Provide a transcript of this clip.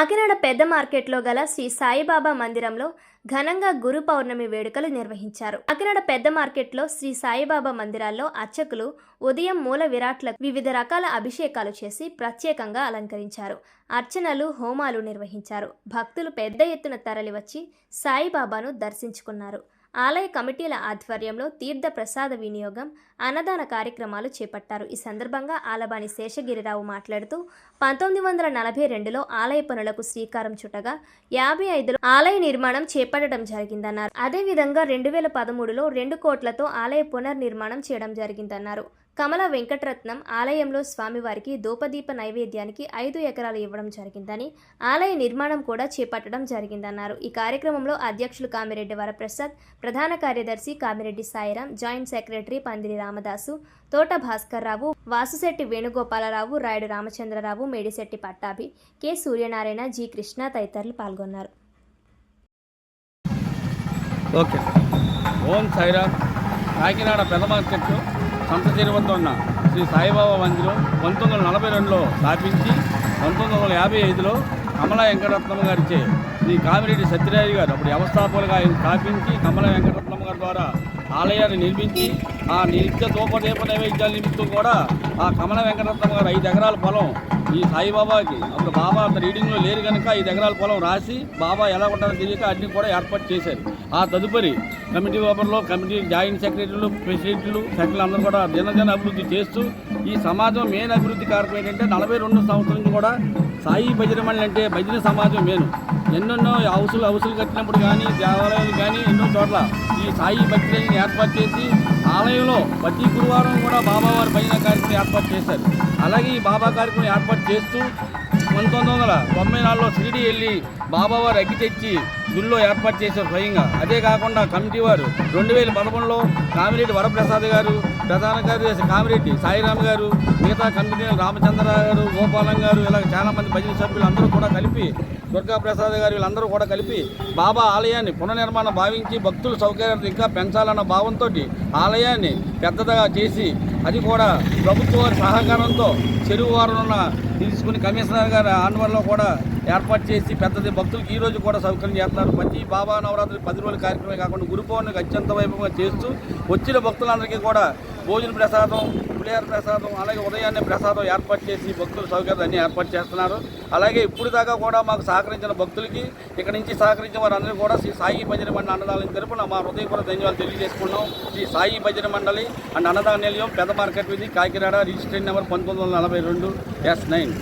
కాకినాడ పెద్ద మార్కెట్లో గల శ్రీ సాయిబాబా మందిరంలో ఘనంగా గురు పౌర్ణమి వేడుకలు నిర్వహించారు. కాకినాడ పెద్ద మార్కెట్లో శ్రీ సాయిబాబా మందిరాల్లో అర్చకులు ఉదయం మూల విరాట్లకు వివిధ రకాల అభిషేకాలు చేసి ప్రత్యేకంగా అలంకరించారు. అర్చనలు హోమాలు నిర్వహించారు. భక్తులు పెద్ద ఎత్తున తరలివచ్చి సాయిబాబాను దర్శించుకున్నారు. ఆలయ కమిటీల ఆధ్వర్యంలో తీర్థ ప్రసాద వినియోగం అన్నదాన కార్యక్రమాలు చేపట్టారు. ఈ సందర్భంగా ఆలబాని శేషగిరిరావు మాట్లాడుతూ పంతొమ్మిది వందల నలభై రెండులో ఆలయ పనులకు శ్రీకారం చుట్టగా యాభై ఐదులో ఆలయ నిర్మాణం చేపట్టడం జరిగిందన్నారు. అదేవిధంగా రెండు వేల పదమూడులో రెండు కోట్లతో ఆలయ పునర్నిర్మాణం చేయడం జరిగిందన్నారు. కమల వెంకటరత్నం ఆలయంలో స్వామివారికి దూపదీప నైవేద్యానికి ఐదు ఎకరాలు ఇవ్వడం జరిగిందని ఆలయ నిర్మాణం కూడా చేపట్టడం జరిగిందన్నారు. ఈ కార్యక్రమంలో అధ్యక్షులు కామిరెడ్డి వరప్రసాద్ ప్రధాన కార్యదర్శి Kamireddy Sairam joint secretary Pandiri Ramadasu Thota Bhaskararao Vasusetti Venugopalarao Rayudu Ramachandrarao Medisetti Pattabhi K Suryanarayana G Krishna తదితరులు పాల్గొన్నారు. ఓకే. ఓం సాయిరామ్ కాకినాడ పెద్ద మార్కెట్ సంత వద్ద ఉన్న శ్రీ సాయిబాబా మందిరం పంతొమ్మిది వందల నలభై రెండులో స్థాపించి పంతొమ్మిది వందల యాభై ఐదులో కమల వెంకటరత్నం గారిచే శ్రీ కామిరెడ్డి సత్యరాజు గారు అప్పుడు వ్యవస్థాపకులుగా ఆయన స్థాపించి కమల వెంకటరత్నం గారి ద్వారా ఆలయాన్ని నిర్మించి ఆ నిత్య దూపదీప నైవేద్యాల నిమిత్తం కూడా ఆ కమల వెంకటరత్నం గారు ఐదు ఎకరాల పొలం ఈ సాయిబాబాకి అప్పుడు బాబా అంత రీడింగ్లో లేరు కనుక ఐదు ఎకరాల పొలం రాసి బాబా ఎలా ఉంటారో తెలియక అన్ని కూడా ఏర్పాటు చేశారు. ఆ తదుపరి కమిటీ మెంబర్లో కమిటీ జాయింట్ సెక్రటరీలు ప్రెసిడెంట్లు సెక్రటరీలు అందరూ కూడా దినదిన అభివృద్ధి చేస్తూ ఈ సమాజం మెయిన్ అభివృద్ధి కారకం ఏంటంటే నలభై రెండు సంవత్సరం కూడా సాయి భజన మండలి అంటే భజన సమాజం మేను ఎన్నెన్నో హౌసులు హౌసులు కట్టినప్పుడు కానీ దేవాలయాలు కానీ ఎన్నో చోట్ల ఈ సాయి భక్తులని ఏర్పాటు చేసి ఆలయంలో ప్రతి గురువారం కూడా బాబావారి భజన కార్యక్రమం ఏర్పాటు చేశారు. అలాగే ఈ బాబా కార్యక్రమం ఏర్పాటు చేస్తూ పంతొమ్మిది వందల తొంభై నాలుగులో షిరిడి వెళ్ళి బాబావారు అగ్గి తెచ్చి గుళ్ళో ఏర్పాటు చేశారు స్వయంగా. అదే కాకుండా కమిటీ వారు రెండు వేల పదకొండులో కామిరెడ్డి వరప్రసాద్ గారు ప్రధాన కార్యదర్శి కామిరెడ్డి సాయిరామ్ గారు మిగతా కమిటీ రామచంద్ర గారు గోపాలం గారు ఇలా చాలామంది భజన సభ్యులు అందరూ కూడా కలిపి దుర్గా ప్రసాద్ గారు వీళ్ళందరూ కూడా కలిపి బాబా ఆలయాన్ని పునర్నిర్మాణం భావించి భక్తుల సౌకర్యాలు ఇంకా పెంచాలన్న భావంతో ఆలయాన్ని పెద్దదిగా చేసి అది కూడా ప్రభుత్వ వారి సహకారంతో చెరువు వారున్న తీసుకుని కమిషనర్ గారి ఆన్వర్లో కూడా ఏర్పాటు చేసి పెద్దది భక్తులకు ఈరోజు కూడా సౌకర్యం చేస్తున్నారు. ప్రతి బాబా నవరాత్రి పది రోజుల కార్యక్రమమే కాకుండా గురు పౌర్ణమికి అత్యంత వైభవంగా చేస్తూ వచ్చిన భక్తులందరికీ కూడా భోజన ప్రసాదం పులిహార ప్రసాదం అలాగే ఉదయాన్నే ప్రసాదం ఏర్పాటు చేసి భక్తుల సౌకర్యాలు ఏర్పాటు చేస్తున్నారు. అలాగే ఇప్పుడు దాకా కూడా మాకు సహకరించిన భక్తులకి ఇక్కడ నుంచి సహకరించిన వారందరూ కూడా శ్రీ సాయి భజన మండలి అన్నదానం తరపున మా హృదయపూర్వక ధన్యవాదాలు తెలియజేసుకున్నాం శ్రీ సాయి భజన మండలి అండ్ అన్నదాన నిలయం పెద్ద మార్కెట్ వీధి కాకినాడ రిజిస్ట్రేషన్ నెంబర్ పంతొమ్మిది వందల నలభై రెండు ఎస్ నైన్.